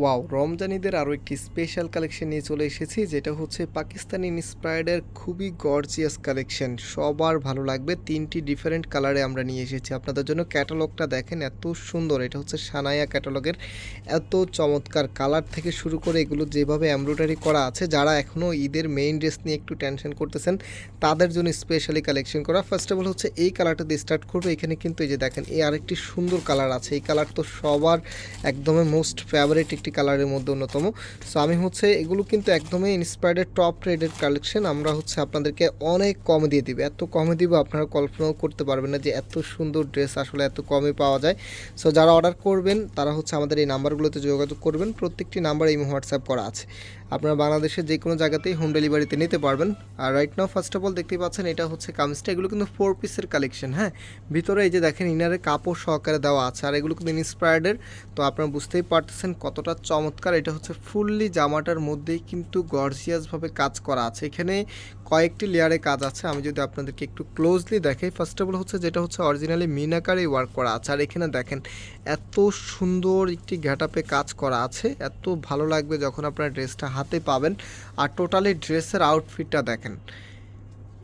Wow রমজানিদের আরও একটি special collection নিয়ে চলে এসেছি, যেটা হচ্ছে পাকিস্তানি ইন্সপায়ার্ডের খুবই গর্জিয়াস কালেকশন সবার ভালো লাগবে, তিনটি ডিফারেন্ট কালারে আমরা নিয়ে এসেছি। আপনাদের জন্য ক্যাটালগটা দেখেন, এত সুন্দর। এটা হচ্ছে সানায়া ক্যাটালগের এত চমৎকার কালার থেকে শুরু করে এগুলো যেভাবে এমব্রয়ডারি করা আছে, যারা এখনও ঈদের মেইন ড্রেস নিয়ে একটু টেনশন করতেছেন, তাদের জন্য স্পেশালি কালেকশন করা। ফার্স্ট অফ অল হচ্ছে এই কালারটা দিয়ে স্টার্ট করব। এখানে কিন্তু এই যে দেখেন, এই আরেকটি সুন্দর কালার আছে। এই কালার তো সবার একদমই মোস্ট ফেভারিট একটি কালারের মধ্যে অন্যতম। সো আমি হচ্ছে এগুলো কিন্তু একদমই ইন্সপায়ার্ডের টপ রেডের কালেকশন আমরা হচ্ছে আপনাদেরকে অনেক কমে দিয়ে দিব। এত কমে দিব আপনারা কল্পনাও করতে পারবেন না যে এত সুন্দর ড্রেস আসলে এত কমে পাওয়া যায়। সো যারা অর্ডার করবেন, তারা হচ্ছে আমাদের এই নাম্বারগুলোতে যোগাযোগ করবেন। প্রত্যেকটি নাম্বার এই হোয়াটসঅ্যাপ করা আছে। আপনারা বাংলাদেশের যে কোনো জায়গাতেই হোম ডেলিভারিতে নিতে পারবেন। আর right now first of all দেখতেই পাচ্ছেন, এটা হচ্ছে কামিজটা। এগুলো কিন্তু ফোর পিসের কালেকশন হ্যাঁ? ভিতরে এই যে দেখেন ইনারে কাপড় সহকারে দেওয়া আছে। আর এগুলো কিন্তু ইন্সপায়ার্ডের তো আপনারা বুঝতেই পারতেছেন কতটা চমৎকার। এটা হচ্ছে ফুললি জামাটার মধ্যেই কিন্তু গর্জিয়াসভাবে কাজ করা আছে। এখানে কয়েকটি লেয়ারে কাজ আছে। আমি যদি আপনাদেরকে একটু ক্লোজলি দেখাই ফার্স্ট অফ অল হচ্ছে যেটা হচ্ছে অরিজিনালি মিনাকারেই ওয়ার্ক করা আছে। আর এখানে দেখেন, এত সুন্দর একটি ঘ্যাটাপে কাজ করা আছে। এত ভালো লাগবে যখন আপনার ড্রেসটা হাতে পাবেন। আর টোটালি ড্রেসের আউটফিটটা দেখেন।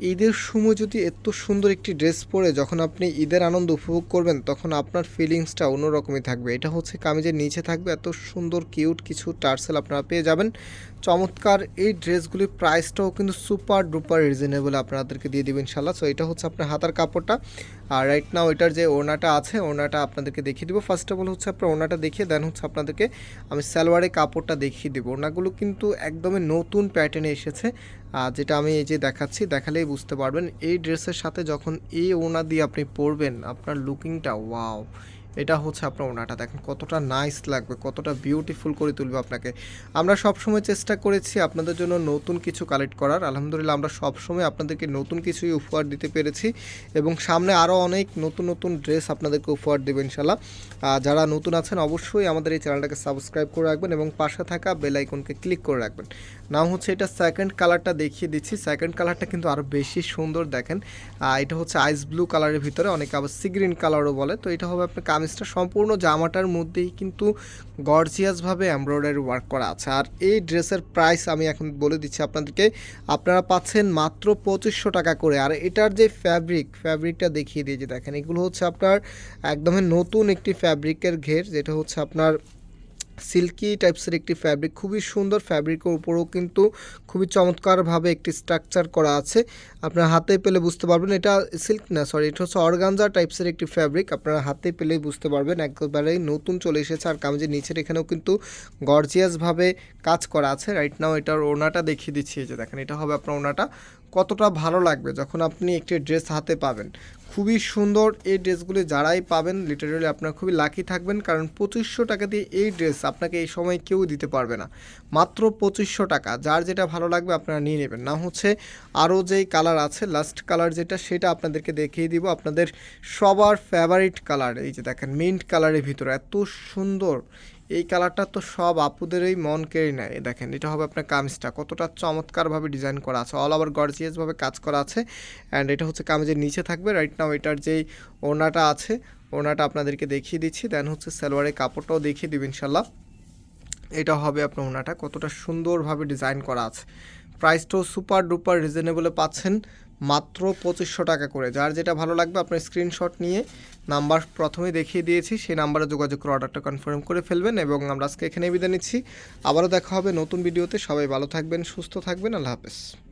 ঈদের সময় যদি এত সুন্দর একটি ড্রেস পরে যখন আপনি ঈদের আনন্দ উপভোগ করবেন, তখন আপনার ফিলিংসটা অন্যরকমই থাকবে। এটা হচ্ছে কামিজের নিচে থাকবে, এত সুন্দর কিউট কিছু টার্সেল আপনারা পেয়ে যাবেন। চমৎকার এই ড্রেসগুলির প্রাইসটাও কিন্তু সুপার ডুপার রিজনেবল আপনাদেরকে দিয়ে দেবেন ইনশাল্লাহ সো এটা হচ্ছে আপনার হাতার কাপড়টা। আর রাইট নাও এটার যে ওড়নাটা আছে, ওড়নাটা আপনাদেরকে দেখিয়ে দিব। ফার্স্ট অফ অল হচ্ছে আপনার ওড়নাটা দেখিয়ে দেন হচ্ছে আপনাদেরকে আমি সালোয়ারের কাপড়টা দেখিয়ে দেবো। ওড়নাগুলো কিন্তু একদমই নতুন প্যাটার্নে এসেছে। আর যেটা আমি এই যে দেখাচ্ছি, দেখালেই বুঝতে পারবেন। এই ড্রেসের সাথে যখন এই ওড়না দিয়ে আপনি পরবেন, আপনার লুকিংটা ওয়াও এটা হচ্ছে আপনার ওনাটা। দেখেন কতটা নাইস লাগবে, কতটা বিউটিফুল করে তুলবে আপনাকে। আমরা সব সময় চেষ্টা করেছি আপনাদের জন্য নতুন কিছু কালেক্ট করার। আলহামদুলিল্লাহ আমরা সব সময় আপনাদেরকে নতুন কিছুই উপহার দিতে পেরেছি এবং সামনে আরও অনেক নতুন নতুন ড্রেস আপনাদেরকে উপহার দেবে ইনশাল্লাহ যারা নতুন আছেন অবশ্যই আমাদের এই চ্যানেলটাকে সাবস্ক্রাইব করে রাখবেন এবং পাশে থাকা বেল আইকনকে ক্লিক করে রাখবেন। নাম হচ্ছে এটা সেকেন্ড কালারটা দেখিয়ে দিচ্ছি। সেকেন্ড কালারটা কিন্তু আরও বেশি সুন্দর দেখেন। এটা হচ্ছে আইস ব্লু কালারের ভিতরে, অনেকে আবার সি গ্রিন কালারও বলে। তো এটা হবে আপনার কামিজটা সম্পূর্ণ জামাটার মধ্যেই কিন্তু গর্জিয়াসভাবে এমব্রয়ডারি ওয়ার্ক করা আছে। আর এই ড্রেসের প্রাইস আমি এখন বলে দিচ্ছি আপনাদেরকে, আপনারা পাচ্ছেন মাত্র পঁচিশশো টাকা করে। আর এটার যে ফ্যাব্রিক ফ্যাব্রিকটা দেখিয়ে দিয়েছি দেখেন, এগুলো হচ্ছে আপনার একদমই নতুন একটি ফ্যাব্রিকের ঘের, যেটা হচ্ছে আপনার সিল্কি টাইপসের একটি ফ্যাব্রিক খুবই সুন্দর ফ্যাব্রিকের উপরেও কিন্তু খুবই চমৎকারভাবে একটি স্ট্রাকচার করা আছে। আপনার হাতে পেলে বুঝতে পারবেন, এটা সিল্ক না সরি এটা হচ্ছে অর্গানজা টাইপসের একটি ফ্যাব্রিক আপনারা হাতে পেলেই বুঝতে পারবেন। একেবারেই নতুন চলে এসেছে, আর কামিজের নিচের এখানেও কিন্তু গর্জিয়াসভাবে কাজ করা আছে। রাইট নাও এটার ওনাটা দেখিয়ে দিচ্ছি যে দেখেন, এটা হবে আপনার ওনাটা কতটা ভালো লাগবে যখন আপনি একটি ড্রেস হাতে পাবেন। খুবই সুন্দর এই ড্রেসগুলি যারাই পাবেন লিটারেলি আপনারা খুবই লাকি থাকবেন, কারণ পঁচিশশো টাকা দিয়ে এই ড্রেস আপনাকে এই সময় কেউ দিতে পারবে না। মাত্র পঁচিশশো টাকা। যার যেটা ভালো লাগবে আপনারা নিয়ে নেবেন। না হচ্ছে আরও যেই কালার আছে লাস্ট কালার যেটা, সেটা আপনাদেরকে দেখিয়ে দিব। আপনাদের সবার ফেভারিট কালার, এই যে দেখেন মিন্ট কালারের ভিতরে। এত সুন্দর। এই কালারটা তো সব আপুদেরই মন কেড়ে নেয় দেখেন, এটা হবে আপনার কামিজটা। কতটা চমৎকারভাবে ডিজাইন করা আছে। অল ওভার গর্জিয়াসভাবে কাজ করা আছে। অ্যান্ড এটা হচ্ছে কামিজের নিচে থাকবে। রাইট নাও এটার যেই ওড়নাটা আছে, ওড়নাটা আপনাদেরকে দেখিয়ে দিচ্ছি। দেন হচ্ছে সালোয়ারের কাপড়টাও দেখিয়ে দিবেন ইনশাল্লাহ এটা হবে আপনার ওনাটা কতটা সুন্দরভাবে ডিজাইন করা আছে। প্রাইসটাও সুপার ডুপার রিজনেবলে পাচ্ছেন। মাত্র পঁচিশশো টাকা করে। যার যেটা ভালো লাগবে, আপনার স্ক্রিনশট নিয়ে নাম্বার প্রথমে দেখিয়ে দিয়েছি। সেই নাম্বারে যোগাযোগ করে অর্ডারটা কনফার্ম করে ফেলবেন এবং আমরা আজকে এখানে বিদায় নিচ্ছি। আবারও দেখা হবে নতুন ভিডিওতে সবাই ভালো থাকবেন, সুস্থ থাকবেন। আল্লাহ হাফেজ।